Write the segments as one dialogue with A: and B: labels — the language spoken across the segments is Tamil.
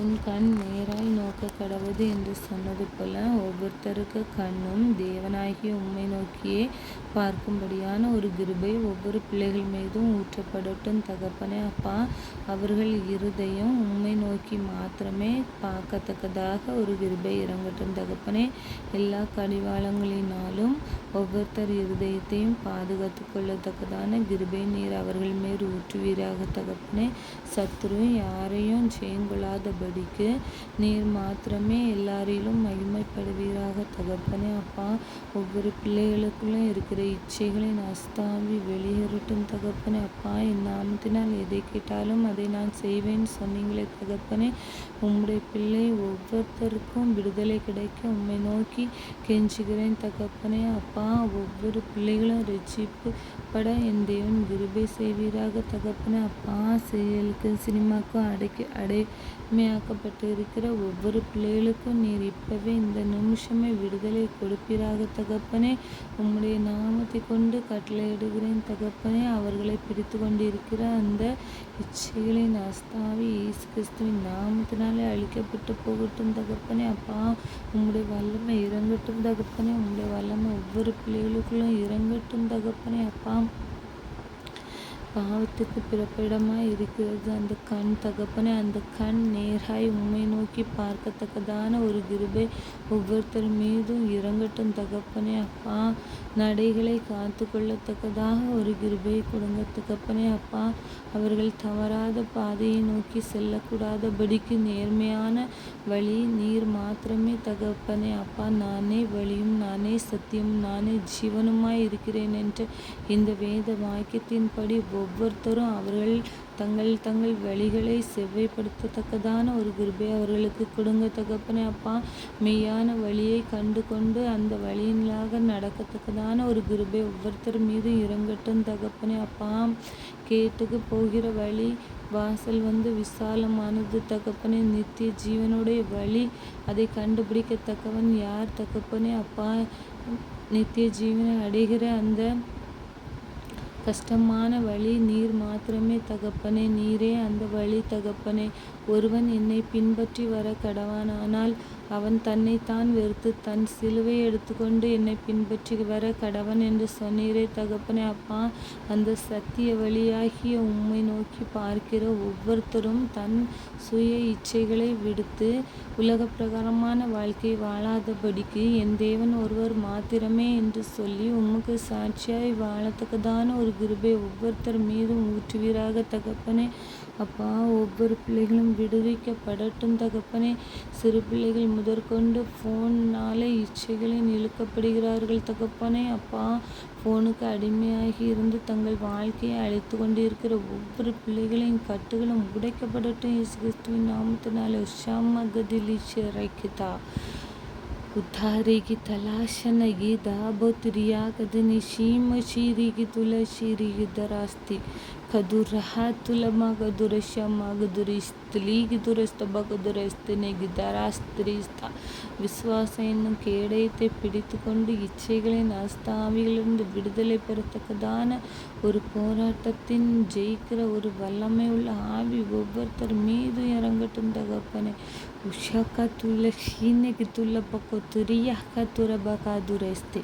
A: உன் கண் நேராய் நோக்கக் கடவது என்று சொன்னது போல ஒவ்வொருத்தருக்கு கண்ணும் தேவனாகிய உம்மை நோக்கியே பார்க்கும்படியான ஒரு கிருபை ஒவ்வொரு பிள்ளைகள் மீதும் ஊற்றப்படட்டும் தகப்பனே அப்பா. அவர்கள் இருதயம் உம்மை நோக்கி மாத்திரமே பார்க்கத்தக்கதாக ஒரு கிருபை இறங்கட்டும் தகப்பனே. எல்லா கடிவாளங்களினாலும் ஒவ்வொருத்தர் இருதயத்தையும் பாதுகாத்து கொள்ளத்தக்கதான கிருபை நீர் அவர்கள் மேல் ஊற்றுவீராக தகப்பனே. சத்துரு யாரையும் ஜெயங்கொள்ளாதபடிக்கு நீர் மாத்திரமே எல்லாரிலும் மகிமைப்படுவீராக. தகப்பனே அப்பா ஒவ்வொரு பிள்ளைகளுக்குள்ளே இருக்கிற இச்சைகளின் அஸ்தாவி வெளியேறட்டும் தகப்பனே. அப்பா என் நாமத்தினால் எதை கேட்டாலும் அதை நான் செய்வேன் சொன்னீங்களே தகப்பனே. உம்முடைய பிள்ளை ஒவ்வொருத்தருக்கும் விடுதலை கிடைக்க உம்மை நோக்கி கெஞ்சுகிறேன் தகப்பனே. அப்பா ஒவ்வொரு பிள்ளைகளும் ரசிப்பு பட என் தேவன் கிருபை செய்வீராக தகப்பனே. அப்பா செயலுக்கும் சினிமாக்கும் அடைக்க அடைமையாக்கப்பட்டு இருக்கிற ஒவ்வொரு பிள்ளைகளுக்கும் நீர் இப்பவே இந்த நிமிஷமே விடுதலை கொடுப்பீராக தகப்பனே. உம்முடைய நாமத்தை கொண்டு கட்டளையிடுகிறேன் தகப்பனே. அவர்களை பிடித்து கொண்டிருக்கிற அந்த இச்சைகளின் அஸ்தாவி இயேசு கிறிஸ்துவின் நாமத்தினாலே அழிக்கப்பட்டு போகட்டும் தகப்பனே. அப்பா உம்முடைய வல்லமை இறங்கட்டும் தகப்பனே. உம்முடைய வல்லமை ஒவ்வொரு பிள்ளைகளுக்குள்ளும் இறங்கட்டும் தகப்பனே. அப்பா பாவத்துக்கு பிறப்பிடமாய் இருக்கிறது. அந்த கண் தகப்பனே அந்த கண் நேராய் உண்மை நோக்கி பார்க்கத்தக்கதான ஒரு கிருபை ஒவ்வொருத்தர் மீதும் இறங்கட்டும் தகப்பனே. அப்பா நடைகளை காத்து கொள்ளத்தக்கதாக ஒரு கிருபை கொடுங்க தகப்பனே. அப்பா அவர்கள் தவறாத பாதையை நோக்கி செல்லக்கூடாதபடிக்கு நேர்மையான வழி நீர் மாத்திரமே தகப்பனே. அப்பா நானே வழியும் நானே சத்தியம் நானே ஜீவனுமாய் இருக்கிறேன் என்ற இந்த வேத வாக்கியத்தின்படி ஒவ்வொருத்தரும் அவர்கள் தங்கள் தங்கள் வழிகளை செவ்வைப்படுத்தத்தக்கதான ஒரு கிருபை அவர்களுக்கு கொடுங்க தகப்பனே அப்பா. மெய்யான வழியை கண்டு கொண்டு அந்த வழியினாக நடக்கத்தக்கதான ஒரு கிருபை ஒவ்வொருத்தர் மீது இறங்கட்டும் தகப்பனே அப்பா. கேட்டுக்கு போகிற வழி வாசல் வந்து விசாலமானது தகப்பனே. நித்திய ஜீவனுடைய வழி அதை கண்டுபிடிக்கத்தக்கவன் யார் தகப்பனே அப்பா. நித்திய ஜீவனை அடைகிற அந்த கஷ்டமான வழி நீர் மாத்திரமே தகப்பனே நீரே அந்த வழி தகப்பனே. ஒருவன் என்னை பின்பற்றி வர கடவானானால் அவன் தன்னைத்தான் வெறுத்து தன் சிலுவை எடுத்துக்கொண்டு என்னை பின்பற்றி வர கடவன் என்று சொன்னீரே தகப்பனே. அப்பா அந்த சத்திய வழியாகிய உம்மை நோக்கி பார்க்கிற ஒவ்வொருத்தரும் தன் சுய இச்சைகளை விடுத்து உலக பிரகாரமான வாழ்க்கை வாழாதபடிக்கு என் தேவன் ஒருவர் மாத்திரமே என்று சொல்லி உமக்கு சாட்சியாய் வாழத்தக்கதான ஒரு கிருபை ஒவ்வொருத்தர் மீதும் ஊற்றுவீராக தகப்பனே. அப்பா ஒவ்வொரு பிள்ளைகளும் விடுவிக்கப்படட்டும் தகப்பனே. சிறு பிள்ளைகள் முதற்கொண்டு ஃபோன்னாலே இச்சைகளில் இழுக்கப்படுகிறார்கள் தகப்பனே. அப்பா ஃபோனுக்கு அடிமையாகி இருந்து தங்கள் வாழ்க்கையை அழைத்து கொண்டிருக்கிற ஒவ்வொரு பிள்ளைகளின் கட்டுகளும் உடைக்கப்படட்டும். இயேசு கிறிஸ்துவின் நாமத்தினாலே உஷாம கதிலிச்சு ಉದ್ಧಾರಿಗೆ ತಲಾಶನಗಿ ದಾಬೊತಿರಿಯಾಗದನಿ ಶೀಮ ಶೀರಿಗೆ ತುಲ ಶೀರಿಗೆ ದರಾಸ್ತಿ ಕದುರಹ ತುಲಮ ಗದುರಶಮ ಗದುರಿಸ್ತಲೀಗಿ ದುರಸ್ತಬ ಗದುರಸ್ತನೆಗಿ ದರಾಸ್ತಿರಿಸ್ತ விசுவாச என்னும் கேடயத்தை பிடித்து கொண்டு இச்சைகளின் அஸ்தாவிகளிலிருந்து விடுதலை பெறத்தக்கதான ஒரு போராட்டத்தின் ஜெயிக்கிற ஒரு வல்லமை உள்ள ஆவி ஒவ்வொருத்தர் மீது இறங்கட்டும் தகப்பனே உஷாக்கா துள்ள ஷீனைக்கு துள்ள பக்கம் துரியாக்கா துரபகா துரஸ்தே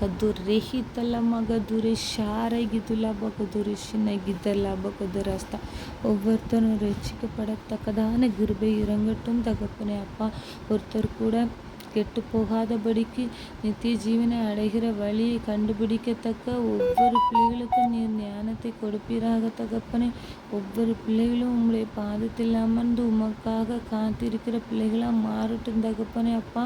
A: ಕದುರೆಹಿ ತಲ ಮಗದುರೆ ಶಾರಗಿದುಲ ಬಗದುರೆ ಶಿನಗಿದಲ பகதுரஸ்தா ஒவ்வொருத்தரும் ரட்சிக்கப்படத்தக்கதான கிருபை இறங்கட்டும் தகப்பனே அப்பா ஒருத்தர் கூட கெட்டு போகாதபடிக்கு நித்திய ஜீவனை அடைகிற வழியை கண்டுபிடிக்கத்தக்க ஒவ்வொரு பிள்ளைகளுக்கும் நீர் ஞானத்தை கொடுப்பீராக தகப்பனே. ஒவ்வொரு பிள்ளைகளும் உங்களுடைய பாதத்தில் அமர்ந்து உமக்காக காத்திருக்கிற பிள்ளைகளாக மாறட்டும் தகப்பனே அப்பா.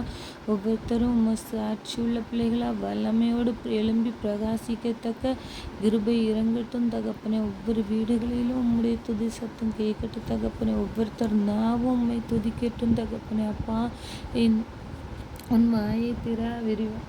A: ஒவ்வொருத்தரும் உம சாட்சியுள்ள பிள்ளைகளாக வல்லமையோடு எழும்பி பிரகாசிக்கத்தக்க கிருபை இறங்கட்டும் தகப்பனே. ஒவ்வொரு வீடுகளிலும் உம்முடைய துதி சத்தம் கேட்கட்டும் தகப்பனே. ஒவ்வொருத்தர் நாவும் உண்மை துதிக்கட்டும் தகப்பனே அப்பா. என் உன் வாயை திரா விரிவா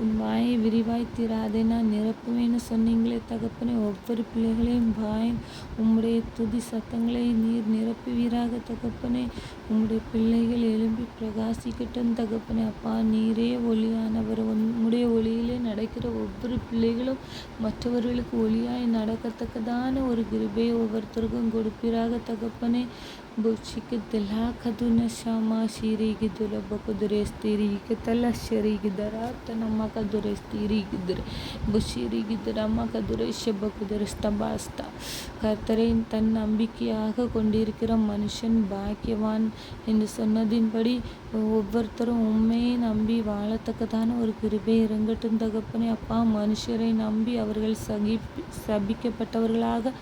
A: உன் வாயை விரிவாய் திற அதை நான் நிரப்புவேன்னு சொன்னீங்களே தகப்பனே. ஒவ்வொரு பிள்ளைகளையும் வாயின் உம்முடைய துதி சத்தங்களை நீர் நிரப்புவீராக தகப்பனே. உம்முடைய பிள்ளைகள் எழும்பி பிரகாசிக்கட்டும் தகப்பனே. அப்பா நீரே ஒளியானவர். உம்முடைய ஒளியிலே நடக்கிற ஒவ்வொரு பிள்ளைகளும் மற்றவர்களுக்கு ஒளியாய் நடக்கத்தக்கதான ஒரு கிருபையை ஒவ்வொருத்தருக்கும் கொடுப்பீராக தகப்பனே. Bushikidila kaduna shama shirigidula bakudurestiri shirigidara tanama kadurestirigidir புஷிரிகிதரமா கதுரேஷ பகுதரஸ்தபாஸ்தா கர்த்தரை தன் நம்பிக்கையாக கொண்டிருக்கிற மனுஷன் பாக்கியவான் என்று சொன்னதின்படி ஒவ்வொருத்தரும் உண்மையை நம்பி வாழத்தக்கதான ஒரு கிருபை இறங்கட்டும் தகப்பனே அப்பா மனுஷரை நம்பி அவர்கள் சகி சபிக்கப்பட்டவர்களாக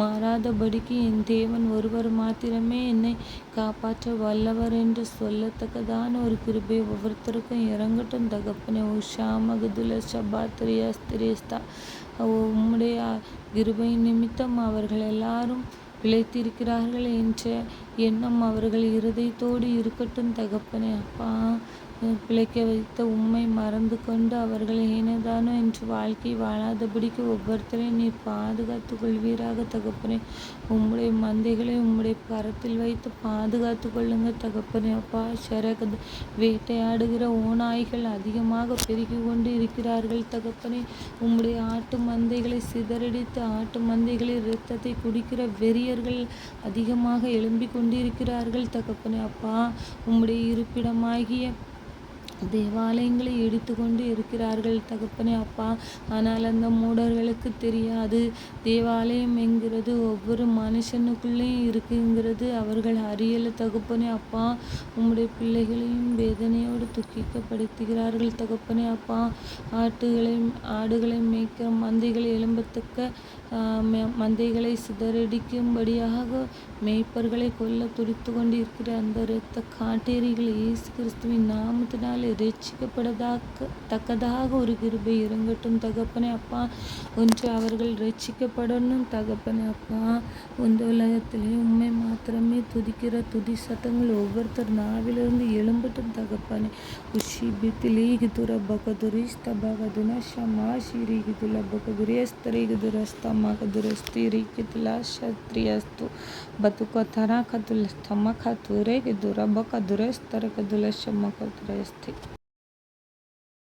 A: மாறாதபடிக்கு என் தேவன் ஒருவர் மாத்திரமே என்னை காப்பாற்ற வல்லவர் என்று சொல்லத்தக்கதான ஒரு கிருபை ஒவ்வொருத்தருக்கும் இறங்கட்டும் தகப்பனே. உஷா மகதுல சபாத்திரியா ஸ்திரிஸ்தா உம்முடைய கிருபை நிமித்தம் அவர்கள் எல்லாரும் பிழைத்திருக்கிறார்கள் என்ற எண்ணம் அவர்கள் இருதயத்தோடு இருக்கட்டும் தகப்பனே. அப்பா பிழைக்க வைத்த உண்மை மறந்து கொண்டு அவர்கள் ஏனதானோ என்று வாழ்க்கை வாழாதபடிக்கு ஒவ்வொருத்தரையும் நீர் பாதுகாத்து கொள்வீராக தகப்பனே. உம்முடைய மந்தைகளை உம்முடைய கரத்தில் வைத்து பாதுகாத்து கொள்ளுங்க தகப்பனே. அப்பா சரகது வேட்டையாடுகிற ஓநாய்கள் அதிகமாக பெருகி கொண்டு இருக்கிறார்கள் தகப்பனே. உம்முடைய ஆட்டு மந்தைகளை சிதறடித்து ஆட்டு மந்தைகளை இரத்தத்தை குடிக்கிற வெறியர்கள் அதிகமாக எழும்பிக் கொண்டிருக்கிறார்கள் தகப்பனே. அப்பா உம்முடைய இருப்பிடமாகிய தேவாலயங்களை இடித்து கொண்டு இருக்கிறார்கள். தகப்பனே அப்பா ஆனால் அந்த மூடர்களுக்கு தெரியாது. தேவாலயம் என்கிறது ஒவ்வொரு மனுஷனுக்குள்ளேயும் இருக்குங்கிறது அவர்கள் அறியல. தகப்பனே அப்பா உம்முடைய பிள்ளைகளையும் வேதனையோடு துக்கிக்கப்படுத்துகிறார்கள். தகப்பனே அப்பா ஆட்டுகளை ஆடுகளை மேய்க்கிற மந்தைகளை எழும்பத்தக்க மந்தைகளை சிதறடிக்கும்படியாக மேய்ப்பர்களை கொல்ல துடித்து கொண்டிருக்கிற அந்த இரத்த காட்டேரிகள் இயேசு கிறிஸ்துவின் நாமத்தினால் ரட்சிக்கப்படதாக தக்கதாக ஒரு கிருபை இறங்கட்டும். தகப்பனே அப்பா ஒன்று அவர்கள் ரட்சிக்கப்படணும். தகப்பனே அப்பா இந்த உலகத்திலே உண்மை மாத்திரமே துதிக்கிற துதி சத்தங்கள் ஒவ்வொருத்தர் நாவிலிருந்து எழும்பட்டும். தகப்பனே குஷி உஷிபித்திலே துர பகதுரிஸ்த பகதுனா ஷமா ஷிரிகிதுல பகதுரியஸ்திரிகிதுலஸ்தமகதுரஸ்திரிகிதுலா சத்ரியஸ்து பத்துக்கோ தரா கதுல தம கதுரே கிதுர பகதுரஸ்தர கதுல ஷம கதுரஸ்தி